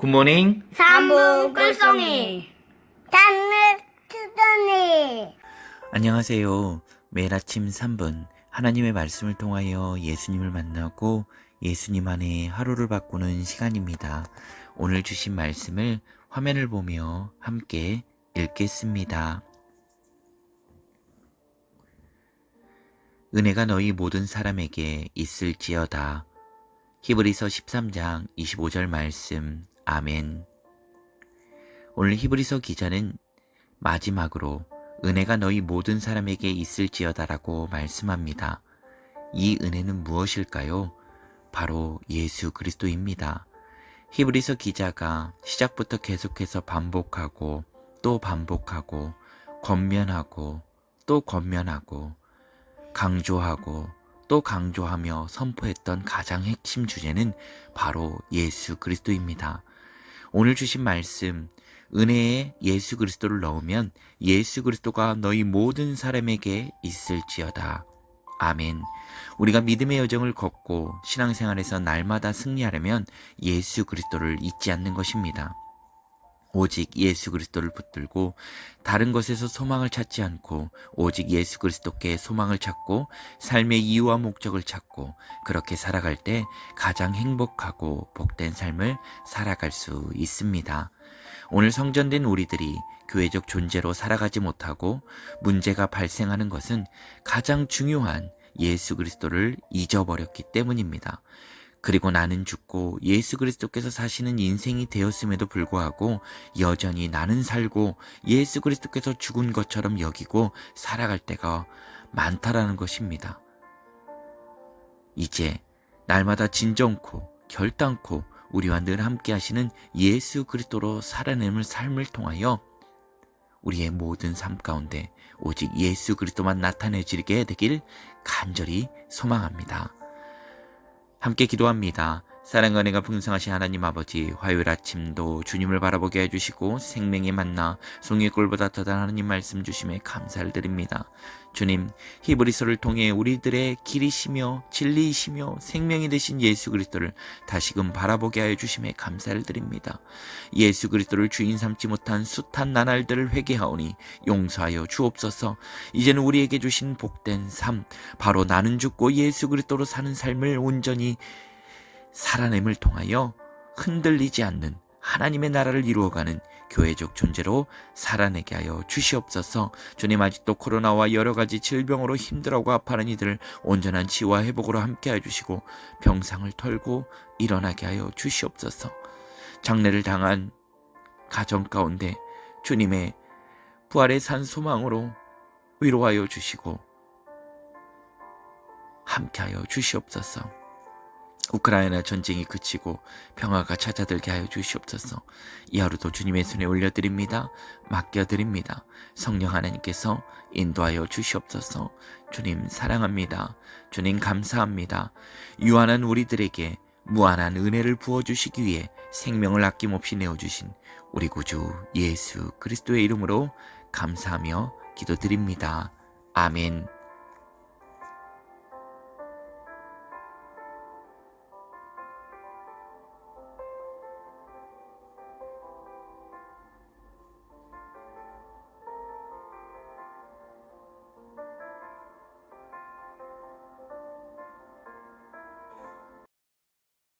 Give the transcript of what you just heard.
굿모닝. 삼분 꿀송이 단물 투더니 안녕하세요. 매일 아침 3분 하나님의 말씀을 통하여 예수님을 만나고 예수님 안에 하루를 바꾸는 시간입니다. 오늘 주신 말씀을 화면을 보며 함께 읽겠습니다. 은혜가 너희 모든 사람에게 있을지어다. 히브리서 13장 25절 말씀. 아멘. 오늘 히브리서 기자는 마지막으로 은혜가 너희 모든 사람에게 있을지어다라고 말씀합니다. 이 은혜는 무엇일까요? 바로 예수 그리스도입니다. 히브리서 기자가 시작부터 계속해서 반복하고 또 반복하고 권면하고 또 권면하고 강조하고 또 강조하며 선포했던 가장 핵심 주제는 바로 예수 그리스도입니다. 오늘 주신 말씀 은혜에 예수 그리스도를 넣으면 예수 그리스도가 너희 모든 사람에게 있을지어다. 아멘. 우리가 믿음의 여정을 걷고 신앙생활에서 날마다 승리하려면 예수 그리스도를 잊지 않는 것입니다. 오직 예수 그리스도를 붙들고 다른 것에서 소망을 찾지 않고 오직 예수 그리스도께 소망을 찾고 삶의 이유와 목적을 찾고 그렇게 살아갈 때 가장 행복하고 복된 삶을 살아갈 수 있습니다. 오늘 성전된 우리들이 교회적 존재로 살아가지 못하고 문제가 발생하는 것은 가장 중요한 예수 그리스도를 잊어버렸기 때문입니다. 그리고 나는 죽고 예수 그리스도께서 사시는 인생이 되었음에도 불구하고 여전히 나는 살고 예수 그리스도께서 죽은 것처럼 여기고 살아갈 때가 많다라는 것입니다. 이제 날마다 진정코 결단코 우리와 늘 함께 하시는 예수 그리스도로 살아내는 삶을 통하여 우리의 모든 삶 가운데 오직 예수 그리스도만 나타내지게 되길 간절히 소망합니다. 함께 기도합니다. 사랑과 은혜가 풍성하신 하나님 아버지 화요일 아침도 주님을 바라보게 해주시고 생명의 만나 송이의 꿀보다 더 다른 하나님 말씀 주심에 감사를 드립니다. 주님 히브리서를 통해 우리들의 길이시며 진리이시며 생명이 되신 예수 그리스도를 다시금 바라보게 하여 주심에 감사를 드립니다. 예수 그리스도를 주인 삼지 못한 숱한 나날들을 회개하오니 용서하여 주옵소서. 이제는 우리에게 주신 복된 삶 바로 나는 죽고 예수 그리스도로 사는 삶을 온전히 살아냄을 통하여 흔들리지 않는 하나님의 나라를 이루어가는 교회적 존재로 살아내게 하여 주시옵소서. 주님 아직도 코로나와 여러 가지 질병으로 힘들어하고 아파하는 이들을 온전한 치유와 회복으로 함께해 주시고 병상을 털고 일어나게 하여 주시옵소서. 장례를 당한 가정 가운데 주님의 부활의 산 소망으로 위로하여 주시고 함께하여 주시옵소서. 우크라이나 전쟁이 그치고 평화가 찾아들게 하여 주시옵소서. 이 하루도 주님의 손에 올려드립니다. 맡겨드립니다. 성령 하나님께서 인도하여 주시옵소서. 주님 사랑합니다. 주님 감사합니다. 유한한 우리들에게 무한한 은혜를 부어주시기 위해 생명을 아낌없이 내어주신 우리 구주 예수 그리스도의 이름으로 감사하며 기도드립니다. 아멘.